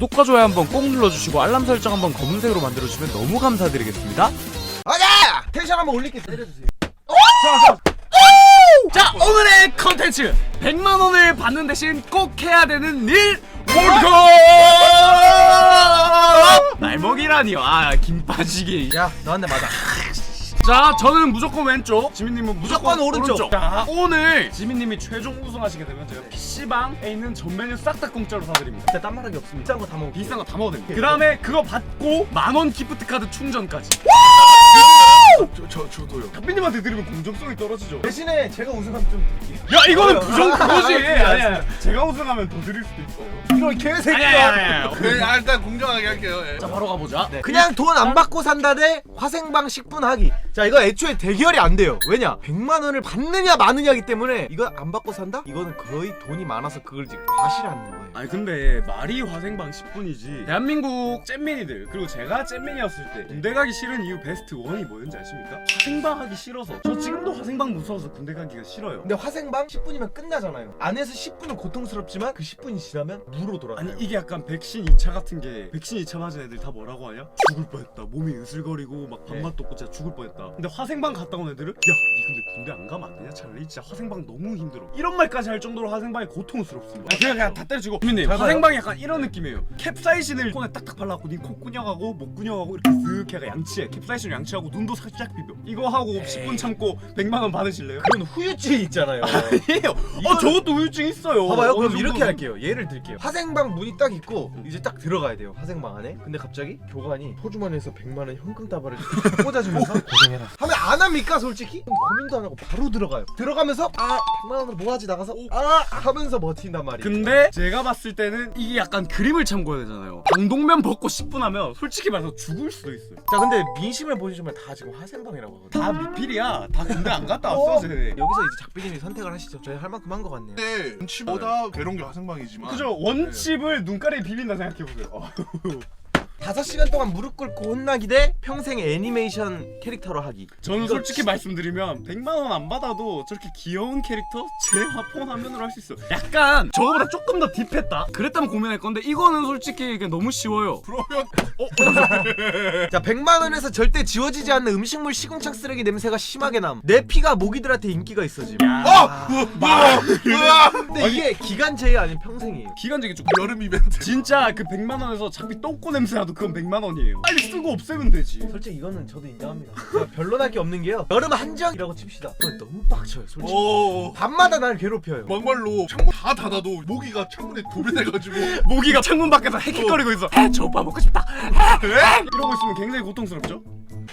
구독과 좋아요 한번 꼭 눌러주시고 알람 설정 한번 검은색으로 만들어주시면 너무 감사드리겠습니다. 아야! 텐션 한번 올릴게 때려주세요. 자 오늘의 컨텐츠 100만 원을 받는 대신 꼭 해야 되는 일 월컵 날먹이라니요 아 김 빠지기 야 너한테 맞아. 자 저는 무조건 왼쪽. 지민님은 무조건, 무조건 오른쪽. 자 오늘 지민님이 최종 우승하시게 되면 제가 PC방에 있는 전 메뉴 싹 다 공짜로 사드립니다. 진짜 딴 말한 게 없습니다. 비싼 거 다 먹어. 비싼 거 다 먹어도 됩니다. 그 다음에 그거 받고 만원 기프트 카드 충전까지. 저, 저, 저도요. 답비님한테 드리면 공정성이 떨어지죠 대신에 제가 우승하면 좀 드릴게요. 야 이거는 어, 부정 아, 그거지 알았습니다, 아니 아니 제가 우승하면 더 드릴 수도 있어요 이런 개새끼야. 네, 아, 일단 공정하게 할게요. 예. 자 바로 가보자 네. 그냥 돈 안 받고 산다 대 화생방 10분 하기. 자 이거 애초에 대결이 안 돼요. 왜냐? 100만 원을 받느냐 마느냐기 때문에 이거 안 받고 산다? 이거는 거의 돈이 많아서 그걸 지금 과시라는 거예요. 아니 근데 말이 화생방 10분이지. 대한민국 잼민이들 그리고 제가 잼민이었을 때 군대 가기 싫은 이유 베스트 원이 뭐였는지 아십니까? 화생방 하기 싫어서. 저 지금도 화생방 무서워서 군대 가기가 싫어요. 근데 화생방 10분이면 끝나잖아요. 안에서 10분은 고통스럽지만 그 10분이 지나면 무로 돌아가요. 아니 이게 약간 백신 2차 같은 게 백신 2차 맞은 애들 다 뭐라고 하냐? 죽을 뻔했다. 몸이 으슬거리고 막 밥맛도 없고 진짜 죽을 뻔했다. 근데 화생방 갔다 온 애들은 야니 근데 군대 안 가면 안 되냐 차라리? 진짜 화생방 너무 힘들어. 이런 말까지 할 정도로 화생방이 고통스럽습니다. 그냥 그냥 다 때려주고 주 민님 잘 봐요. 화생방이 약간 이런 느낌이에요 캡사이신을 손에 딱딱 발라갖고 니코 꾸녕하고 목 꾸녕하고 이렇게 쓱 해가 양치해 캡사이신 양치하고 눈도 살짝 비벼 이거 하고 10분 참고 100만 원 받으실래요? 그건 후유증이 있잖아요. 아니에요 어 저것도 우유증 있어요 봐봐요. 어느 그럼 이렇게 정도는. 할게요. 예를 들게요. 화생방 문이 딱 있고 이제 딱 들어가야 돼요. 화생방 안에. 근데 갑자기 교관이 포주머니에서 100만 원 현금 다발을 꽂아주면서 고생해라. 하면 안 합니까 솔직히? 고민도 안 하고 바로 들어가요. 들어가면서 아 100만 원으로 뭐 하지 나가서 아 하면서 버틴단 말이에요. 근데 제가 봤을 때는 이게 약간 그림을 참고해야 되잖아요 방독면 벗고 10분 하면 솔직히 말해서 죽을 수도 있어요 자 근데 민심을 보여주면 다 지금 화생방이라고 하거든요. 다 미필이야 다 군대 안 갔다 어? 왔어 쟤 여기서 이제 작비님이 선택을 하시죠. 저희 할 만큼 한 것 같네요. 근데 눈치보다 괴로운 게 화생방이지만. 그죠 원칩을 눈가리에 비빈다 생각해보세요 어. 5시간 동안 무릎 꿇고 혼나기 대 평생 애니메이션 캐릭터로 하기. 저는 이거 솔직히 말씀드리면 100만 원 안 받아도 저렇게 귀여운 캐릭터 제 화폰 화면으로 할 수 있어 약간 저거보다 조금 더 딥했다 그랬다면 고민할 건데 이거는 솔직히 이게 너무 쉬워요 그러면 자 100만 원에서 절대 지워지지 않는 음식물 시궁창 쓰레기 냄새가 심하게 남. 내 피가 모기들한테 인기가 있어 지금. 어! 으아! 으아! 근데 이게 기간제예 아니면 평생이에요. 기간적이 좀 여름 이벤트. 진짜 그 100만 원에서 장비 똥꼬 냄새 나도 그건 100만 원이에요 빨리 쓰고 없애면 되지 솔직히 이거는 저도 인정합니다. 제가 변론할 게 없는 게요. 여름 한정이라고 칩시다. 그건 너무 빡쳐요. 솔직히. 오. 밤마다 날 괴롭혀요. 막말로 창문 다 닫아도 모기가 창문에 도배돼가지고 모기가 창문 밖에서 헥헥거리고 있어 해, 저 오빠 먹고 싶다 해, 해. 이러고 있으면 굉장히 고통스럽죠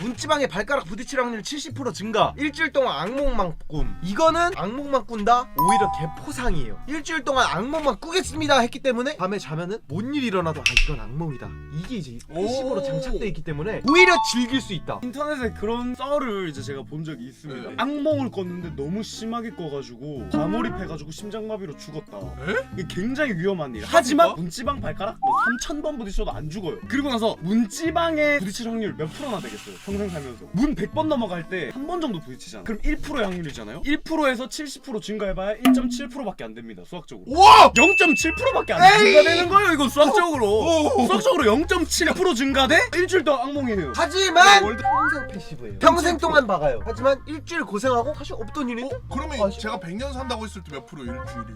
문지방에 발가락 부딪힐 확률 70% 증가. 일주일 동안 악몽만 꿈. 이거는 악몽만 꾼다. 오히려 개포상이에요. 일주일 동안 악몽만 꾸겠습니다 했기 때문에 밤에 자면은 뭔 일 일어나도 아 이건 악몽이다. 이게 이제 패시브로 오. 장착돼 있기 때문에 오히려 즐길 수 있다. 인터넷에 그런 썰을 이제 제가 본 적이 있습니다 네. 악몽을 꿨는데 너무 심하게 꿔가지고 과몰입해가지고 심장마비로 죽었다 에? 이게 굉장히 위험한 일 하지만 문지방 발가락 뭐 3000번 부딪혀도 안 죽어요 그리고 나서 문지방에 부딪힐 확률 몇 프로나 되겠어요 평생 살면서 문 100번 넘어갈 때 한 번 정도 부딪히잖아 그럼 1%의 확률이잖아요 1%에서 70% 증가해봐야 1.7%밖에 안 됩니다 수학적으로 우와! 0.7%밖에 안 증가되는 거예요 이건 수학적으로 수학적으로 0.7% 증가돼? 일주일 동안 악몽이에요 하지만 월드- 평생 패시브예요. 평생 동안 박아요. 하지만 일주일 고생하고 사실 없던 일인데 어? 그러면 아, 제가 100년 산다고 했을 때 몇 프로 일주일이?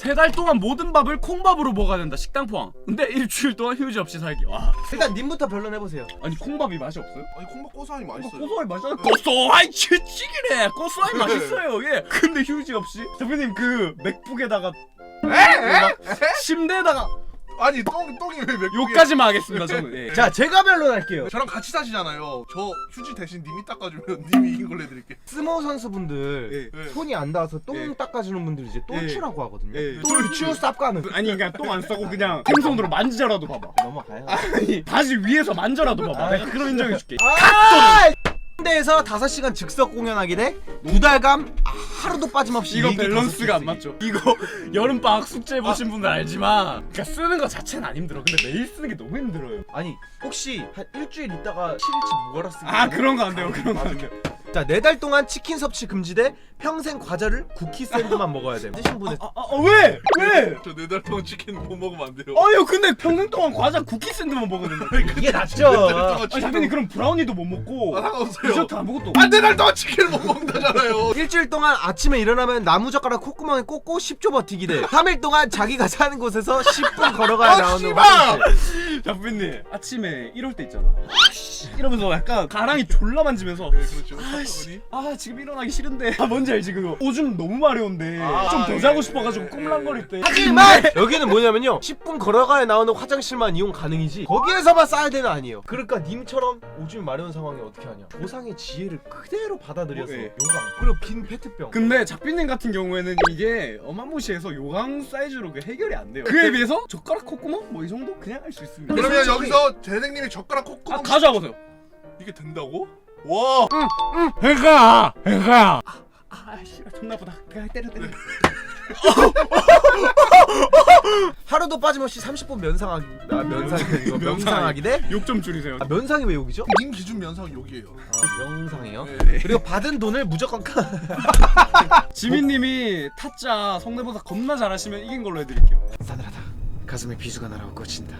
세 달 동안 모든 밥을 콩밥으로 먹어야 된다 식당 포함 근데 일주일 동안 휴지 없이 살기 와. 일단 님부터 변론 해 보세요. 아니 콩밥이 맛이 없어요? 아니 콩밥 고소하니 맛있어요. 고소하이 맛있어요. 고소하이 치치기래 고소하이 맛있어요 예 근데 휴지 없이? 대표님 그 맥북에다가 막 침대에다가 아니 똥 똥이 왜 몇? 요까지만 하겠습니다 저는 예. 자 제가 변론할게요. 저랑 같이 사시잖아요. 저 휴지 대신 님이 닦아주면 님이 이긴 걸로 해드릴게. 스모 선수분들 예. 네. 손이 안 닿아서 똥 예. 닦아주는 분들 이제 예. 똥추라고 하거든요. 예. 똥추 쌉가는 아니 그냥 똥안 싸고 그냥 생손으로 만지자라도 봐봐 넘어가요. 아니 다시 위에서 만져라도 봐봐 내가 그럼 인정해줄게 아! 대에서 5시간 즉석 공연하기 대 두 달간 하루도 빠짐없이 이거 일기 밸런스가 안 다섯 맞죠. 이거 여름 방학 숙제 해보신 분들 알지만 그러니까 쓰는 거 자체는 안 힘들어. 근데 매일 쓰는 게 너무 힘들어요. 아니 혹시 한 일주일 있다가 7일치 무거라 쓰기 아 그런 거 안 돼요 그런 거 안 돼요 자, 네 달 동안 치킨 섭취 금지돼 평생 과자를 쿠키 샌드만 먹어야 돼. 드신 분의 아, 아, 아, 왜? 왜? 저 네 달 동안 치킨 못 먹으면 안 돼요. 아유 근데 평생 동안 과자 쿠키 샌드만 먹었는데 이게 낫죠. 아니 작가님 그럼 브라우니도 못 먹고 아, 상관없어요. 디저트 아무것도 아, 네달 동안 치킨을 못 먹는다잖아요. 일주일 동안 아침에 일어나면 나무젓가락 콧구멍에 꽂고 10초 버티기 돼. 3일 동안 자기가 사는 곳에서 10분 걸어가야 아, 나오는 씨발! 화장실. 작가님 아침에 이럴 때 있잖아 아씨 이러면서 약간 가랑이 졸라 만지면서 네, 그렇죠. 아 씨. 아 지금 일어나기 싫은데. 아 뭔지 알지 그거? 오줌 너무 마려운데. 아, 좀 더 예, 자고 예, 싶어가지고 예, 꼼랑거릴 때. 하지만 여기는 뭐냐면요. 10분 걸어가야 나오는 화장실만 이용 가능이지 거기에서만 싸야 되는 아니에요. 그러니까 님처럼 오줌 마려운 상황에 어떻게 하냐? 조상의 지혜를 그대로 받아들여서 어, 예. 요강 그리고 빈 페트병. 근데 작비님 같은 경우에는 이게 어마무시해서 요강 사이즈로 그 해결이 안 돼요. 그에 비해서? 젓가락 콧구멍? 뭐 이 정도? 그냥 할 수 있습니다. 그러면 솔직히- 여기서 재생님이 젓가락 콧구멍 아 가져와 보세요. 이게 된다고? 와. 해가 해가. 아 씨발 존나 아프다. 그냥 때려 때려. 하루도 빠짐없이 30분 면상하기 아 면상이 이거 명상하기 대? 욕 좀 줄이세요. 아 면상이 왜 욕이죠? 님 기준 면상 욕이에요. 아 명상이요? 네. 그리고 받은 돈을 무조건 까 지민님이 타짜 성대모사 겁나 잘하시면 이긴 걸로 해드릴게요. 싸늘하다. 가슴에 비수가 날아와 꽂힌다.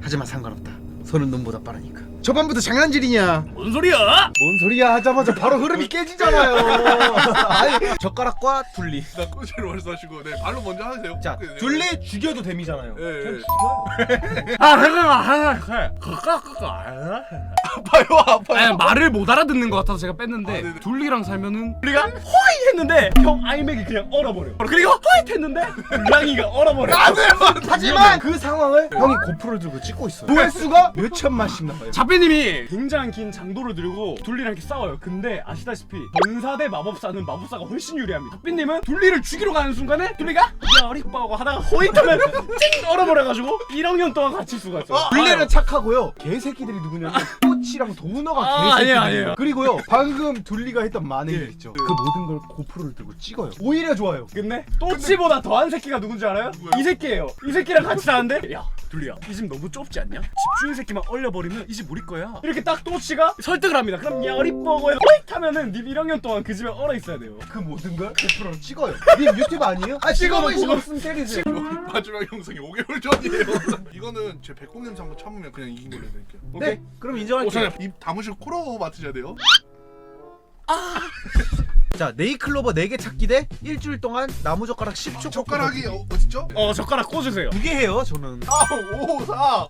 하지만 상관없다. 손은 눈보다 빠르니까 저번부터 장난질이냐? 뭔 소리야? 뭔 소리야? 하자마자 바로 흐름이 깨지잖아요. 아니 젓가락과 둘리. 나 꼬지를 말씀하시고 네 발로 먼저 하세요. 자 네, 네. 둘리 죽여도 됨이잖아요. 예, 예. 그냥 죽여요. 아 해가 해가 그까 그까 아파요 아파요. 아니 말을 못 알아듣는 것 같아서 제가 뺐는데 아, 네네. 둘리랑 살면은 둘리가 호이 했는데 형 아이맥이 그냥 얼어버려. 그리고 호이 했는데 랑이가 얼어버려. 하지만 그 상황을 형이 고프를 들고 찍고 있어요. 조회수가 몇 천만씩 나와요 자배님이 굉장히 긴 장도를 들고 둘리랑 이렇게 싸워요. 근데 아시다시피 전사 대 마법사는 마법사가 훨씬 유리합니다. 자배님은 둘리를 죽이러 가는 순간에 둘리가 야 어리빠고 하다가 호이 하면 찡 얼어버려가지고 1학년 동안 갇힐 수가 있어요. 어, 둘리는 착하고요. 개새끼들이 누구냐면 꼬치랑 도너가 아, 개새끼들이에요. 아니에요, 아니에요. 그리고요 방금 둘리가 했던 만행이 예. 있죠. 그 모든 걸 고프를 들고 찍어요. 오히려 좋아요. 근데 또치보다 더한 새끼가 누군지 알아요? 누구예요? 이 새끼예요. 이 새끼랑 같이 사는데? 야 둘리야 이 집 너무 좁지 않냐? 집주인 새끼만 얼려버리면 이 집 우리 거야. 이렇게 딱 또치가 설득을 합니다. 그럼 야 어리 뻐고에 호잇 하면은 님 1학년 동안 그 집에 얼어 있어야 돼요. 그 모든 걸 고프로로 찍어요 님 유튜브 아니에요? 아 찍어봐, 찍어봐 찍어. 때리세요 마지막 영상이 5개월 전이에요. 이거는 제 백곡 냄새 한번 참으면 그냥 이긴 걸로 해드릴게요. 오케이. 네 그럼 인정할게요 입 다무시고 코로 맡으셔야 돼요. 자 네이클로버 4개 찾기 대 일주일 동안 나무젓가락 10초 젓가락이 어, 어딨죠? 어 젓가락 꽂으세요. 두개 해요 저는 아, 5, 4.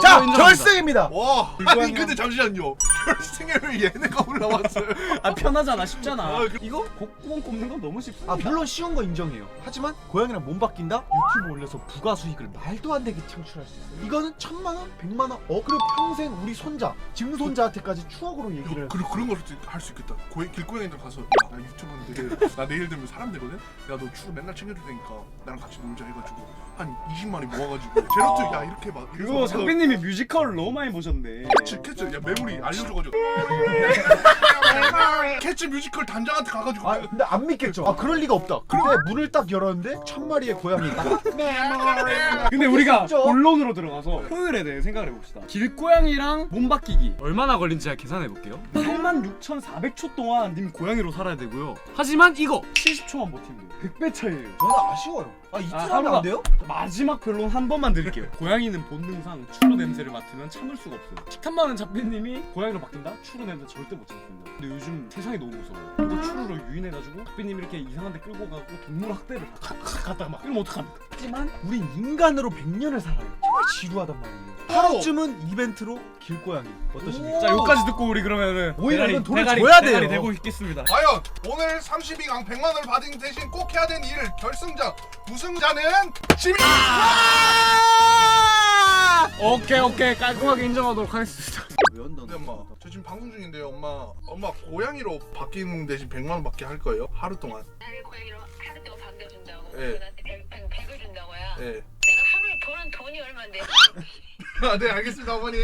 자 인정합니다. 결승입니다 와. 이거 아니 근데 잠시만요. 결승에 왜 얘네가 올라왔어요? 아 편하잖아 쉽잖아. 아, 그- 이거 곡구멍 꼽는 건 너무 쉽습니다. 아 물론 쉬운 거 인정해요 하지만 고양이랑 몸 바뀐다? 유튜브 올려서 부가 수익을 말도 안 되게 창출할 수 있어요 이거는 천만 원, 백만 원, 어 그리고 평생 우리 손자, 증손자한테까지 추억으로 얘기를 그리고 그런 걸할수 있겠다. 고양 길고양이들 가서 야, 나 유튜브인데 나 내일 되면 사람 되거든. 야 너 추루 맨날 챙겨줄 테니까 나랑 같이 놀자 해가지고 한 20마리 모아가지고 제로트 야 이렇게 막 그거 장비님 이 뮤지컬 너무 많이 보셨네. 캐치 캐치 야 메모리 알려줘가지고 캐치 뮤지컬 단장한테 가가지고 아 근데 안 믿겠죠? 아 그럴 리가 없다 근데 문을 딱 열었는데 천 마리의 고양이가 근데 우리가 진짜? 본론으로 들어가서 효율에 대해 생각을 해봅시다. 길고양이랑 몸 바뀌기 얼마나 걸린지 제가 계산해 볼게요. 86,400초 동안 님 고양이로 살아야 되고요. 하지만 이거 70초만 버티면 돼요. 100배 차이예요. 저는 아쉬워요 아 이틀 아, 하면 하루가- 안 돼요? 마지막 변론 한 번만 드릴게요. 고양이는 본능상 추루 냄새를 맡으면 참을 수가 없어요. 식탐 많은 작비님이 고양이로 바뀐다? 추루 냄새 절대 못 참습니다. 근데 요즘 세상이 너무 무서워요. 누가 추루로 유인해가지고 작비님 이렇게 이상한 데 끌고 가고 동물 학대를 갖다가 막 이러면 어떡합니까? 하지만 우린 인간으로 100년을 살아요. 정말 지루하단 말이에요. 하루쯤은 이벤트로 길고양이. 어떠십니까? 자 여기까지 듣고 우리 그러면은 오히려 이건 돈을 대가리, 줘야 대가리 돼요. 대고 있겠습니다. 과연 오늘 32강 100만 원을 받은 대신 꼭 해야 되는 일 결승전 우승자는 지민! 오케이 오케이. 깔끔하게 인정하도록 하겠습니다. 왜 한다 근데 엄마. 저 지금 방송 중인데요 엄마. 엄마 고양이로 바뀌는 대신 100만 원 받게 할 거예요? 하루 동안? 나를 고양이로 하루 동안 반겨준다고 예. 그리고 나한테 내가 하루에 버는 돈이 얼만데. 아, 네 알겠습니다 어머니